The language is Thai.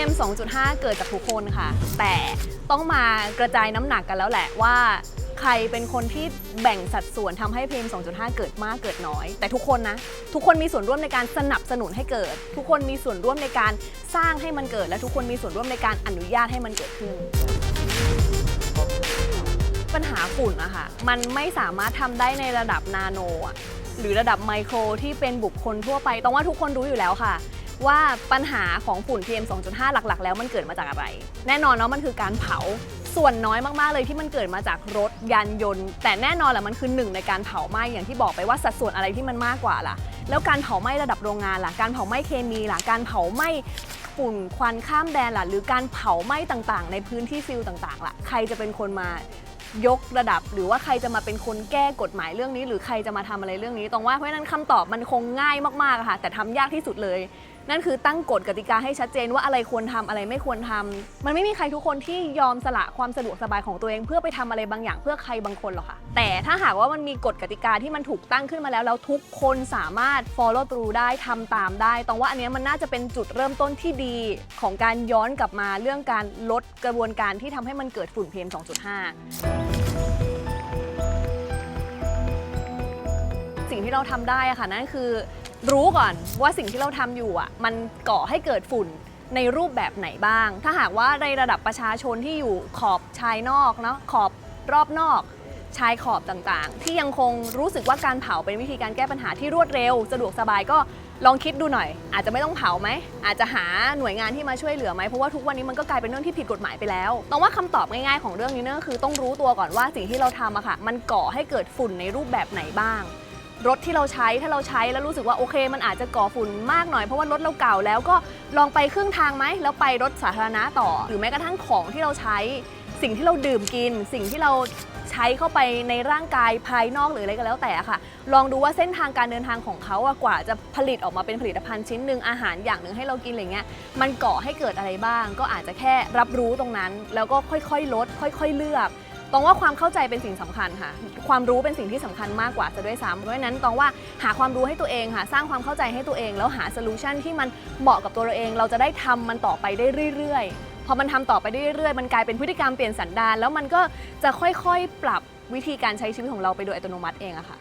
PM 2.5 เกิดจากทุกคนค่ะ แต่ต้องมากระจายน้ำหนักกันแล้วแหละว่าใครเป็นคนที่แบ่งสัดส่วนทำให้ PM 2.5 เกิดมากเกิดน้อย แต่ทุกคนนะ ทุกคนมีส่วนร่วมในการสนับสนุนให้เกิด ทุกคนมีส่วนร่วมในการสร้างให้มันเกิด และทุกคนมีส่วนร่วมในการอนุญาตให้มันเกิดขึ้น ปัญหาฝุ่นอะค่ะ มันไม่สามารถทำได้ในระดับนาโนหรือระดับไมโครที่เป็นบุคคลทั่วไป ต้องว่าทุกคนรู้อยู่แล้วค่ะ ว่าปัญหาของฝุ่น PM 2.5 หลักๆ แล้วมันเกิดมาจากอะไร แน่นอนเนาะมันคือการเผาส่วนน้อยมากๆเลยที่มันเกิดมาจากรถยานยนต์ แต่แน่นอนแหละมันคือหนึ่งในการเผาไหม้อย่างที่บอกไปว่าสัดส่วนอะไรที่มันมากกว่าล่ะ แล้วการเผาไหม้ระดับโรงงานล่ะการเผาไหม้เคมีล่ะการเผาไหม้ฝุ่นควันข้ามแดนล่ะหรือการเผาไหม้ต่างๆ ในพื้นที่ฟิลต่างๆล่ะใครจะเป็นคนมายกระดับ หรือว่าใครจะมาเป็นคนแก้กฎหมายเรื่องนี้ หรือใครจะมาทำอะไรเรื่องนี้ตรงว่าเพราะฉะนั้นคำตอบมันคงง่ายมากๆค่ะแต่ทำยากที่สุดเลย นั่นคือตั้งกฎกติกาให้ชัดเจนว่าอะไรควรทำอะไรไม่ควรทำมันไม่มีใครทุกคนที่ยอมสละความสะดวกสบายของตัวเองเพื่อไปทำอะไรบางอย่างเพื่อใครบางคนหรอกค่ะ แต่ถ้าหากว่ามันมีกฎกติกาที่มันถูกตั้งขึ้นมาแล้วแล้วทุกคนสามารถ follow through ได้ทำตามได้ตรงว่าอันนี้มันน่าจะเป็นจุดเริ่มต้นที่ดีของการย้อนกลับมาเรื่องการลดกระบวนการที่ทำให้มันเกิดฝุ่น PM 2.5สิ่งที่เราทำได้อะค่ะนั่นคือ รู้ก่อนว่าสิ่งที่เราทำอยู่อะมันก่อให้เกิดฝุ่นในรูปแบบไหนบ้าง ถ้าหากว่าในระดับประชาชนที่อยู่ขอบชายนอกเนาะขอบรอบนอกชายขอบต่างๆ ที่ยังคงรู้สึกว่าการเผาเป็นวิธีการแก้ปัญหาที่รวดเร็ว สะดวกสบายก็ลองคิดดูหน่อย อาจจะไม่ต้องเผาไหม อาจจะหาหน่วยงานที่มาช่วยเหลือไหมเพราะว่าทุกวันนี้มันก็กลายเป็นเรื่องที่ผิดกฎหมายไปแล้วต้องว่าคำตอบง่ายๆของเรื่องนี้เนี่ยคือต้องรู้ตัวก่อนว่าสิ่งที่เราทำอะค่ะ มันก่อให้เกิดฝุ่นในรูปแบบไหนบ้าง รถที่เราใช้ถ้าเราใช้แล้วรู้สึกว่าโอเค มันอาจจะก่อฝุ่นมากหน่อยเพราะว่ารถเราเก่าแล้วก็ลองไปครึ่งทางไหมแล้วไปรถสาธารณะต่อ หรือแม้กระทั่งของที่เราใช้ สิ่งที่เราดื่มกิน สิ่งที่เราใช้เข้าไปในร่างกายภายนอกหรืออะไรก็แล้วแต่ค่ะ ลองดูว่าเส้นทางการเดินทางของเขาอะกว่าจะผลิตออกมาเป็นผลิตภัณฑ์ชิ้นหนึ่งอาหารอย่างหนึ่งให้เรากินอะไรเงี้ยมันก่อให้เกิดอะไรบ้าง ก็อาจจะแค่รับรู้ตรงนั้น แล้วก็ค่อยๆ ลด ค่อย ๆ เลือก ตองว่าความเข้าใจเป็นสิ่งสำคัญค่ะ ความรู้เป็นสิ่งที่สำคัญมากกว่าจะด้วยซ้ำเพราะฉะนั้นตองว่าหาความรู้ให้ตัวเองค่ะ สร้างความเข้าใจให้ตัวเอง แล้วหาโซลูชันที่มันเหมาะกับตัวเราเอง เราจะได้ทำมันต่อไปได้เรื่อยๆ พอมันทำต่อไปได้เรื่อยๆ มันกลายเป็นพฤติกรรมเปลี่ยนสันดาน แล้วมันก็จะค่อยๆ ปรับวิธีการใช้ชีวิตของเราไปโดยอัตโนมัติเองอะค่ะ